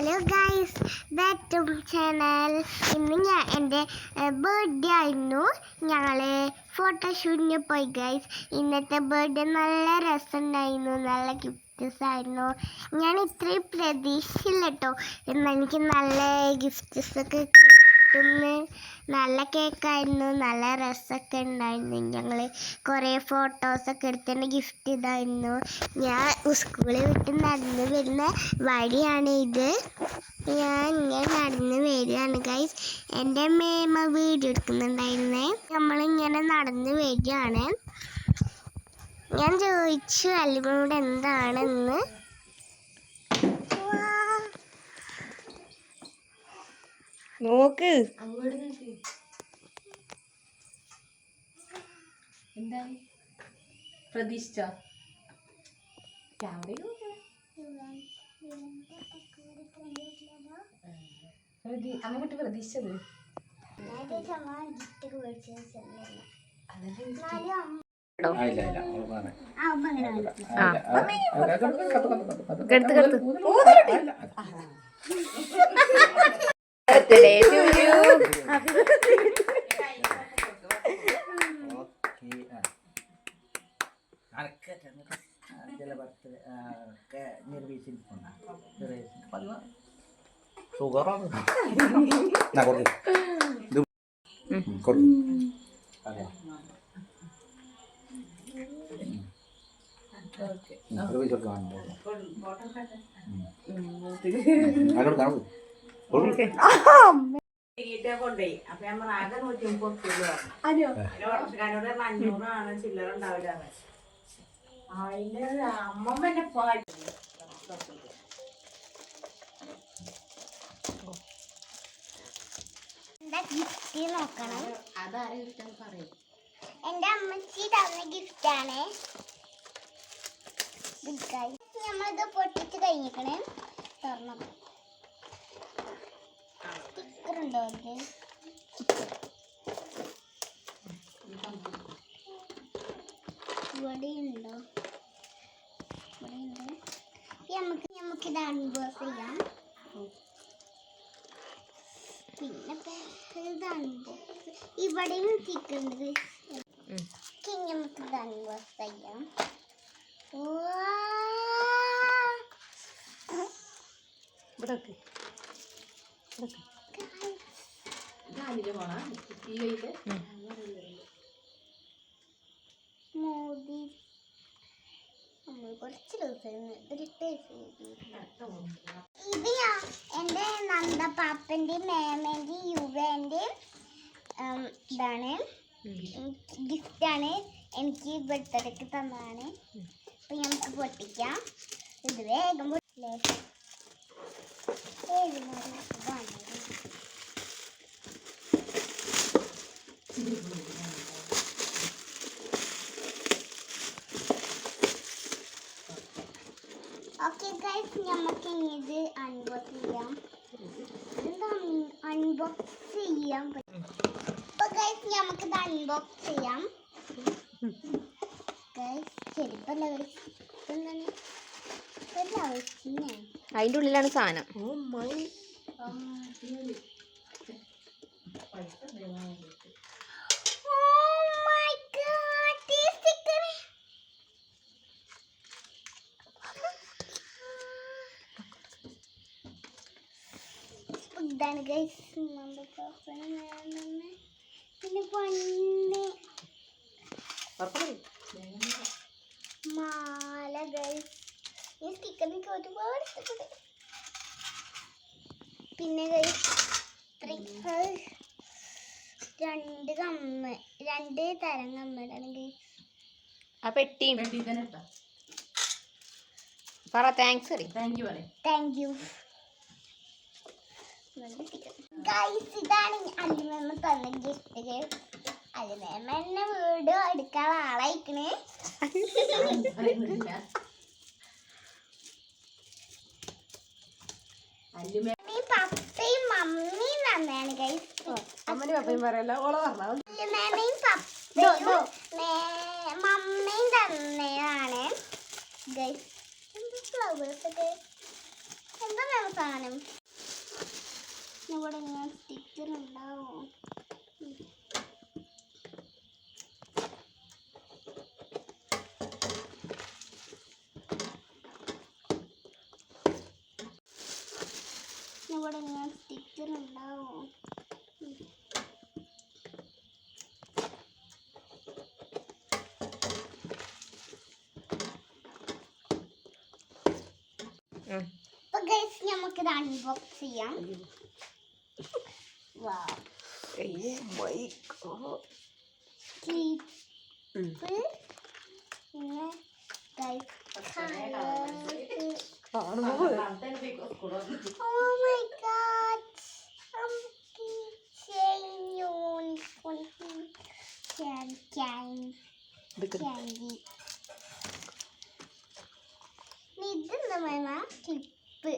Hello guys ബാറ്റും channel ഇന്ന് ഞാൻ എന്റെ ബർത്ത്ഡേ ആയിരുന്നു. ഞങ്ങൾ ഫോട്ടോഷൂട്ടിന് പോയി ഗൈസ് ഇന്നത്തെ ബർത്ത്ഡേ നല്ല രസമുണ്ടായിരുന്നു നല്ല ഗിഫ്റ്റ്സ് ആയിരുന്നു. ഞാൻ ഇത്രയും പ്രതീക്ഷയില്ല കേട്ടോ എനിക്ക് നല്ല ഗിഫ്റ്റ്സ് ഒക്കെ കിട്ടുന്നു നല്ല കേക്കായിരുന്നു നല്ല രസമൊക്കെ ഉണ്ടായിരുന്നു. ഞങ്ങൾ കുറേ ഫോട്ടോസൊക്കെ എടുത്തതിന്റെ ഗിഫ്റ്റ് ഇതായിരുന്നു. ഞാൻ സ്കൂളിൽ വിട്ട് നടന്ന് വരുന്ന വഴിയാണ് ഇത്. ഞാൻ ഇങ്ങനെ നടന്ന് വരികയാണ്. ഗൈസ് എന്റെ മേമ വീഡിയോ എടുക്കുന്നുണ്ടായിരുന്നേ. നമ്മളിങ്ങനെ നടന്ന് വരികയാണ്. ഞാൻ ചോദിച്ചു അല്ലുവിനോട് എന്താണെന്ന്? നോക്ക്. പ്രതീക്ഷിച്ചോ? അമ്മ കുട്ടി പ്രതീക്ഷിച്ചത്. കെടുത്ത്? കെടുത്ത് നിർവഹിച്ചിരിക്കുന്നു. ചെറിയ പതിവ്. ഷുഗറാണ് കൊടുക്ക്. കൊണ്ടേ അപ്പൊ ഞാൻ പറഞ്ഞു, ആകെ നൂറ്റി മുപ്പത് അഞ്ഞൂറാണ് ചില്ലറ ഉണ്ടാവില്ല അതിന്റെ അമ്മമ്മന്റെ പാട്ട് ഗിഫ്റ്റ് നോക്കണം? അതാരെ കിട്ടാൻ പറയും. എന്റെ അമ്മച്ചി തന്ന ഗിഫ്റ്റാണ് നമ്മളിത് പൊട്ടിച്ച് കഴിഞ്ഞിക്കണേ. തുറന്നു സ്റ്റിക്കർ ഉണ്ടോ ഇത് ഇവിടെ ഉണ്ടോ ഇവിടെ ഉണ്ട് നമുക്ക് ചെയ്യാം. പിന്നെ ഇത് അൺബോക്സ് ഇവിടെയും അൺബോക്സ് ചെയ്യാം. ഇവിടെ ഇവിടെ വെക്ക്. ഈ വെക്ക്. മോദി. നമ്മൾ കുറച്ച് ദിവസം ഇത് ഞാൻ എന്റെ നന്ദ പാപ്പന്റെയും മേമേന്റെയും യുവേന്റെയും ഇതാണ്. ഗിഫ്റ്റാണ് എനിക്ക് ബർത്ത്ഡേക്ക് തന്നതാണ്. അപ്പം നമുക്ക് പൊട്ടിക്കാം. ഇത് വേഗം പൊട്ടില്ലേ ഏത് മരം ഇതാണ് ഓക്കെ ഗൈസ് നമുക്ക് ഇനി ഇത് അൺബോക്സ് ചെയ്യാം. എന്താ അൺബോക്സ് ചെയ്യാൻ പറ്റും അപ്പൊ ഗൈസ് നമുക്ക് ഇത് അൺബോക്സ് ചെയ്യാം. ഗൈസ് ചെരുപ്പല്ല അതിന്റെ ഉള്ളിലാണ് സാധനം. Oh my god, this sticker. ഇതാണ് ഗൈസ് പിന്നെ പണ്ട് മാല ഗൈസ് ഈ സ്റ്റിക്കർ എനിക്ക് ഒരുപാട് ഇഷ്ടപ്പെട്ടു പിന്നെ ഗൈസ് രണ്ട് കമ്മ രണ്ട് തരം കമ്മലാണ് ഗൈസ് ആ പെട്ടിയും. പറ thanks thank you thank you guys ഇതാണ് അല്ലുമേമ്മ തന്ന ഗിഫ്റ്റ് അല്ലുമേമ്മ എന്നെ വീട് എടുക്കാൻ ആളായിക്കണേ. പപ്പയും മമ്മിയും തന്നെയാണ് ഗൈസ് അമ്മന് പപ്പയും പറയല്ല? ഓളെ പറഞ്ഞാ അല്ലുമേമ്മയും പപ്പയും മമ്മയും തന്നതാണ്. ഗൈസ് ഫ്ലവേഴ്സ് ഒക്കെ? എന്താ സാധനം? ഇവിടെ ഞാൻ സ്റ്റിക്കർ ഉണ്ടാവും. ഇവിടെ ഞാൻ സ്റ്റിക്കർ ഉണ്ടാവും. അപ്പൊ ഗൈസ് നമുക്കിത് അൺബോക്സ് ചെയ്യാം. വാ ക്ലിപ്പ് പിന്നെ guys Oh my god! Um, chain unicorn can can candy. ഇതെന്താ മേമ ക്ലിപ്പ്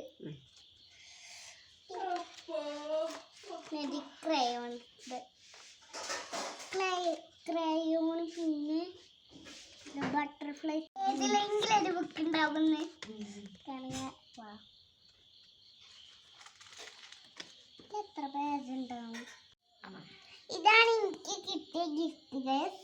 ക്രയോൺ ക്രയോൺ പിന്നെ ബട്ടർഫ്ലൈ ഏതിലെങ്കിലും ഒരു ബുക്ക് ഇത് എത്ര പേജ് ഉണ്ടാവും? ഇതാണ് എനിക്ക് കിട്ടിയ ഗിഫ്റ്റ് ഗൈസ്